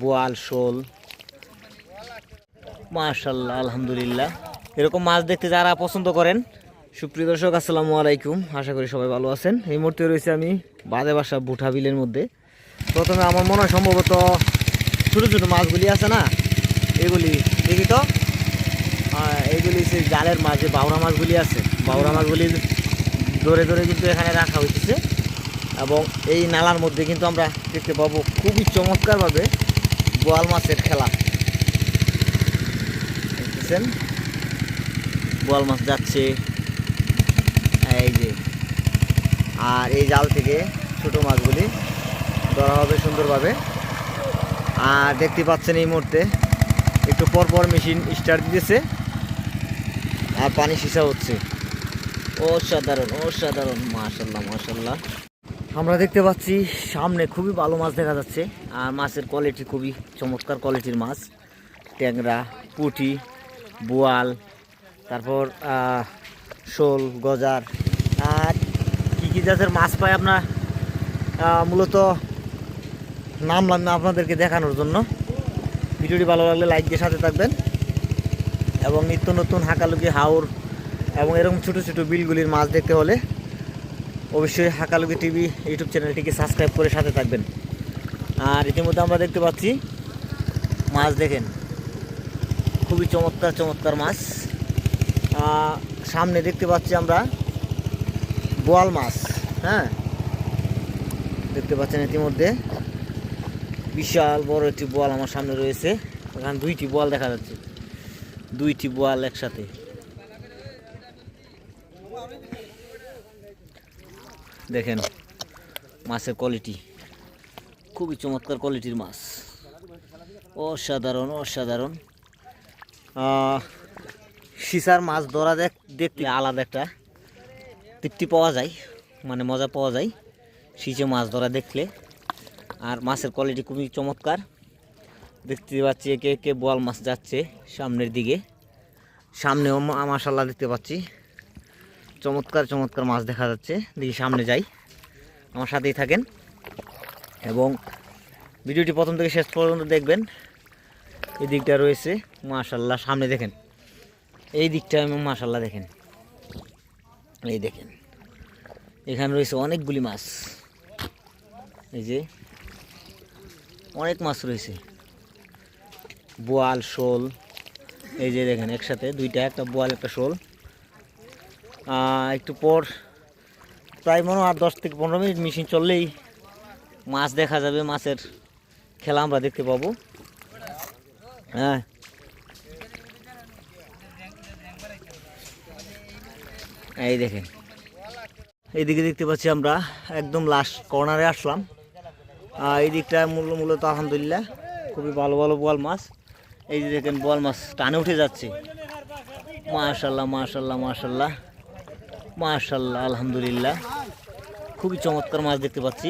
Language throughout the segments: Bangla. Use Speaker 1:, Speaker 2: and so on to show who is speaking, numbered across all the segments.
Speaker 1: বোয়াল, শোল। মাশাল্লাহ, আলহামদুলিল্লাহ। এরকম মাছ দেখতে যারা পছন্দ করেন, সুপ্রিয় দর্শক, আসসালামু আলাইকুম। আশা করি সবাই ভালো আছেন। এই মুহূর্তে রয়েছে আমি বাদে বাসা বুঠা বিলের মধ্যে। প্রথমে আমার মনে হয় সম্ভবত ছোটো ছোটো মাছগুলি আছে না? এগুলি, দেখি তো। এইগুলি সেই জালের মাছ, যে বাউরা মাছগুলি আছে। বাউরা মাছগুলি ধরে ধরে কিন্তু এখানে রাখা হয়েছে এবং এই নালার মধ্যে কিন্তু আমরা দেখতে পাবো খুবই চমৎকারভাবে বোয়াল মাছের খেলা। দেখতেছেন? বোয়াল মাছ যাচ্ছে। এই যে। আর এই জাল থেকে ছোট মাছগুলি ধরা হবে সুন্দরভাবে। আর দেখতে পাচ্ছেন এই মুহূর্তে একটু পর পর মেশিন স্টার্ট দিতেছে। আর পানি সিসা হচ্ছে। অসাধারণ অসাধারণ। মাশাল্লাহ মাশাল্লাহ। আমরা দেখতে পাচ্ছি সামনে খুবই ভালো মাছ দেখা যাচ্ছে। আর মাছের কোয়ালিটি খুবই চমৎকার কোয়ালিটির মাছ। ট্যাংরা, পুঁটি, বোয়াল, তারপর শোল, গজার। আর কী কী জাতের মাছ পাই আপনার? মূলত নামলাম না আপনাদেরকে দেখানোর জন্য। ভিডিওটি ভালো লাগলে লাইক দিয়ে সাথে থাকবেন। এবং নিত্য নতুন হাঁকালুকি, হাওর এবং এরকম ছোটো ছোটো বিলগুলির মাছ দেখতে হলে অবশ্যই হাকালুকি টিভি ইউটিউব চ্যানেলটিকে সাবস্ক্রাইব করে সাথে থাকবেন। আর ইতিমধ্যে আমরা দেখতে পাচ্ছি, মাছ দেখেন। খুবই চমৎকার চমৎকার মাছ। সামনে দেখতে পাচ্ছি আমরা বোয়াল মাছ হ্যাঁ? দেখতে পাচ্ছেন ইতিমধ্যে বিশাল বড় একটি বোয়াল আমার সামনে রয়েছে। এখানে দুইটি বোয়াল দেখা যাচ্ছে। দুইটি বোয়াল একসাথে। দেখেন, মাছের কোয়ালিটি খুবই চমৎকার কোয়ালিটির মাছ। অসাধারণ অসাধারণ। সিসার মাছ ধরা দেখ দেখতে আলাদা একটা। তৃপ্তি পাওয়া যায় মানে মজা পাওয়া যায় সিচে মাছ ধরা দেখলে। আর মাছের কোয়ালিটি খুবই চমৎকার। দেখতে পাচ্ছি একে একে বোয়াল মাছ যাচ্ছে সামনের দিকে। সামনেও মাশাল্লাহ দেখতে পাচ্ছি। চমৎকার চমৎকার মাছ দেখা যাচ্ছে। দেখি সামনে যাই। আমার সাথেই থাকেন। এবং ভিডিওটি প্রথম থেকে শেষ পর্যন্ত দেখবেন। এই দিকটা রয়েছে। মাশাল্লাহ সামনে দেখেন। এই দিকটা এবং মাশাল্লাহ দেখেন। এই দেখেন। এখানে রয়েছে অনেকগুলি মাছ। এই যে অনেক মাছ রয়েছে। বোয়াল, শোল। এই যে দেখেন, একসাথে দুইটা, একটা বোয়াল, একটা শোল। একটু পর প্রায় মনে আর দশ থেকে পনেরো মিনিট মেশিন চললেই মাছ দেখা যাবে, মাছের খেলা আমরা দেখতে পাবো। হ্যাঁ। এই দেখেন। এইদিকে দেখতে পাচ্ছি আমরা একদম লাস্ট কর্নারে আসলাম। এই দিকটা মূল, মূলত আলহামদুলিল্লাহ খুবই ভালো ভালো বোয়াল মাছ। এই যে দেখেন বোয়াল মাছ টানে উঠে যাচ্ছে। মাশাল্লাহ মাশাল্লাহ মাশাল্লাহ মাশাল্লাহ আলহামদুলিল্লাহ। খুবই চমৎকার মাছ দেখতে পাচ্ছি।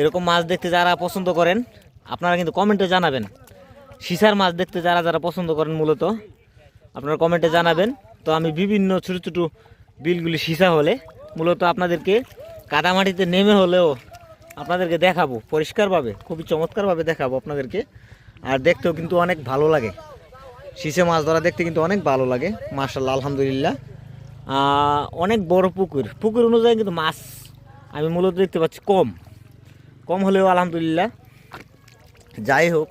Speaker 1: এরকম মাছ দেখতে যারা পছন্দ করেন, আপনারা কিন্তু কমেন্টে জানাবেন। সিসার মাছ দেখতে যারা যারা পছন্দ করেন মূলত, আপনারা কমেন্টে জানাবেন। তো আমি বিভিন্ন ছোটো ছোটো বিলগুলি সিসা হলে মূলত আপনাদেরকে কাদামাটিতে নেমে হলেও আপনাদেরকে দেখাবো, পরিষ্কারভাবে, খুবই চমৎকারভাবে দেখাবো আপনাদেরকে। আর দেখতেও কিন্তু অনেক ভালো লাগে। শীষে মাছ ধরা দেখতে কিন্তু অনেক ভালো লাগে মার্শাল্লাহ আলহামদুলিল্লাহ। অনেক বড় পুকুর। পুকুর অনুযায়ী কিন্তু মাছ আমি মূলত দেখতে পাচ্ছি কম। কম হলেও আলহামদুলিল্লাহ। যাই হোক,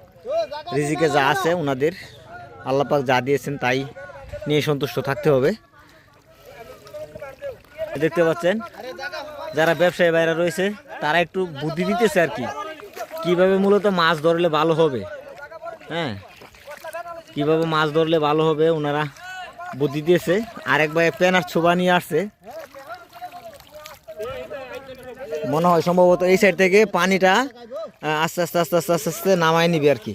Speaker 1: রিজিকে যা আছে ওনাদের আল্লাপাক যা দিয়েছেন তাই নিয়ে সন্তুষ্ট থাকতে হবে। দেখতে পাচ্ছেন, যারা ব্যবসায়ী বাইরে রয়েছে, তারা একটু বুদ্ধি দিতেছে আর কি, কীভাবে মূলত মাছ ধরলে ভালো হবে। হ্যাঁ কীভাবে মাছ ধরলে ভালো হবে ওনারা বুদ্ধি দিয়েছে। আরেক ভাই পেনার ছোবা নিয়ে আসছে। মনে হয় সম্ভবত এই সাইড থেকে পানিটা আস্তে আস্তে আস্তে আস্তে আস্তে আস্তে নামায় নিবে আর কি।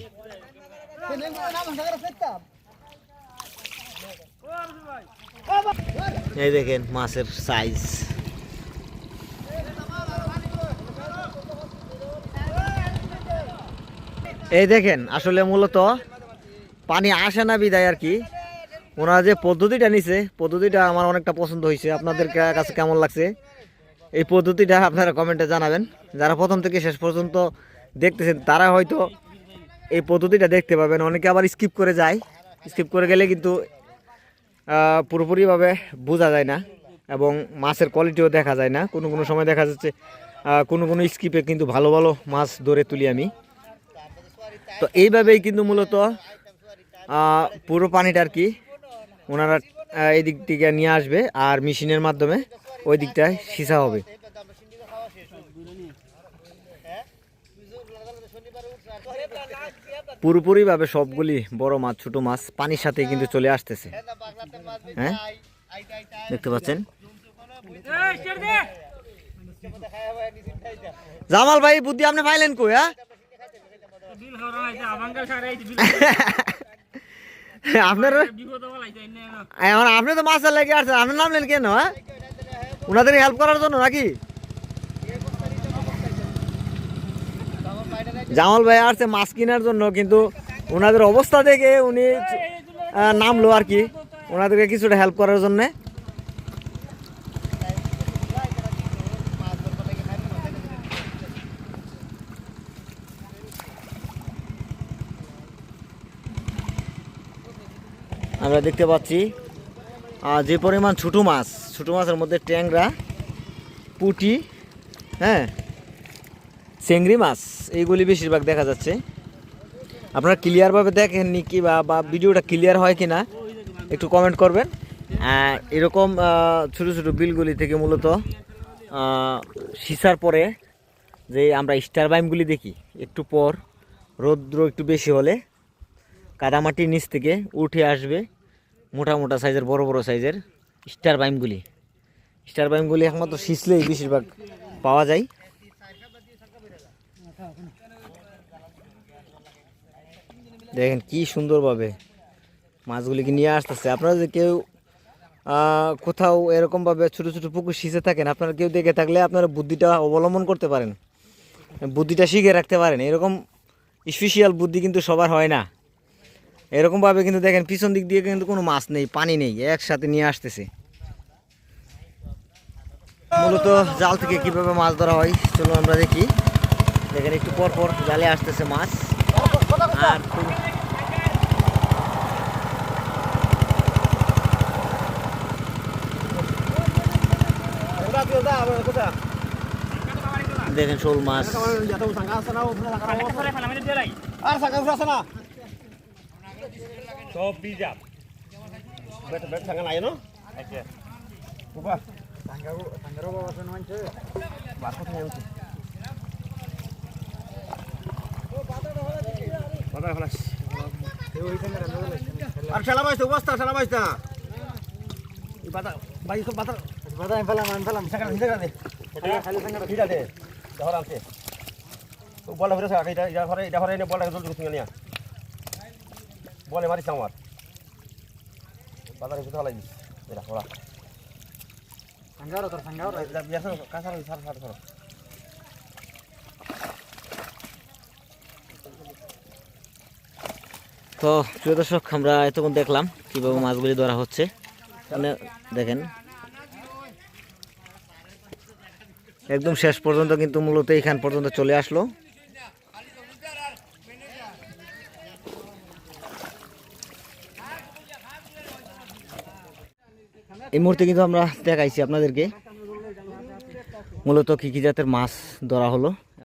Speaker 1: এই দেখেন মাছের সাইজ এই দেখেন, আসলে মূলত পানি আসে না বিদায় আর কি। ওনারা যে পদ্ধতিটা নিছে, পদ্ধতিটা আমার অনেকটা পছন্দ হয়েছে। আপনাদের কাছে কেমন লাগছে? এই পদ্ধতিটা আপনারা কমেন্টে জানাবেন। যারা প্রথম থেকে শেষ পর্যন্ত দেখতেছেন, তারা হয়তো এই পদ্ধতিটা দেখতে পাবেন। অনেকে আবার স্কিপ করে যায়। স্কিপ করে গেলে কিন্তু পুরোপুরিভাবে বোঝা যায় না এবং মাছের কোয়ালিটিও দেখা যায় না। কোনো কোনো সময় দেখা যাচ্ছে কোনো কোনো স্কিপে কিন্তু ভালো ভালো মাছ ধরে তুলি আমি। তো এইভাবেই কিন্তু মূলত পুরো পানিটা আর কি ওনারা এই দিক থেকে নিয়ে আসবে আর মেশিনের মাধ্যমে ওই দিকটায় সিসা হবে। পুরোপুরিভাবে সবগুলি বড় মাছ ছোট মাছ পানির সাথে কিন্তু চলে আসতেছে। হ্যাঁ? দেখতে পাচ্ছেন? জামাল ভাই বুদ্ধি আপনি পাইলেন কই হ্যাঁ? আপনার এখন আপনি তো মাছের লেগে আসছেন আপনি নামলেন কেন হ্যাঁ? ওনাদের হেল্প করার জন্য নাকি? জামাল ভাই আসছে মাছ কেনার জন্য কিন্তু ওনাদের অবস্থা দেখে উনি নামলো আর কি। ওনাদেরকে কিছুটা হেল্প করার জন্য। আমরা দেখতে পাচ্ছি যে পরিমাণ ছোটো মাছ, ছোটো মাছের মধ্যে ট্যাংরা, পুটি হ্যাঁ চেংড়ি মাছ, এইগুলি বেশিরভাগ দেখা যাচ্ছে। আপনারা ক্লিয়ারভাবে দেখেননি কি বা ভিডিওটা ক্লিয়ার হয় কি না একটু কমেন্ট করবেন। এরকম ছোটো ছোটো বিলগুলি থেকে মূলত সিসার পরে যে আমরা স্টার বাইমগুলি দেখি, একটু পর, রৌদ্র একটু বেশি হলে কাদামাটির নিচ থেকে উঠে আসবে মোটা মোটা সাইজের, বড় বড় সাইজের স্টার বাইমগুলি। স্টার বাইমগুলি একমাত্র শিসলেই বেশিরভাগ পাওয়া যায়। দেখেন কি সুন্দরভাবে মাছগুলিকে নিয়ে আসতেছে। আপনারা যে কেউ কোথাও এরকমভাবে ছোটো ছোটো পুকুর সিঁচে থাকেন, আপনারা কেউ দেখে থাকলে আপনারা বুদ্ধিটা অবলম্বন করতে পারেন। বুদ্ধিটা শিখে রাখতে পারেন। এরকম স্পেশাল বুদ্ধি কিন্তু সবার হয় না। এরকমভাবে কিন্তু দেখেন, পিছন দিক দিয়ে কিন্তু কোনো মাছ নেই, পানি নেই, একসাথে নিয়ে আসতেছে। মূলত জাল থেকে কীভাবে মাছ ধরা হয়, চলুন আমরা দেখি। দেখেন, একটু পর পর জালে আসতেছে মাছ। আর দেখেন শোল মাছ।
Speaker 2: সব বিজা বেটা বেটা সঙ্গে নাই no আচ্ছা বাবা আর খেলা বাইছে অবস্থা খেলা বাইছে বাতা বাই সব বাতা বাতা আমি ফেলাম আমি ফেলাম। সেখানে সেখানে দে। এটা খালি সেখানে ঠিক আছে ধর আছে বলে ফিরে সাকা এটা এটা ঘরে এটা ঘরে বলটা জলদি কিছু নিয়া বলে মারিস আমার। বাজারে কোথাও লাগি এটা ওরা। সার সার সার
Speaker 1: তো প্রিয় দর্শক আমরা এতক্ষণ দেখলাম কীভাবে মাছগুলি ধরা হচ্ছে। মানে দেখেন। একদম শেষ পর্যন্ত কিন্তু মূলত এইখান পর্যন্ত চলে আসলো। এই মুহূর্তে কিন্তু আমরা দেখাইছি আপনাদেরকে। মূলত কী কী জাতের মাছ ধরা হলো।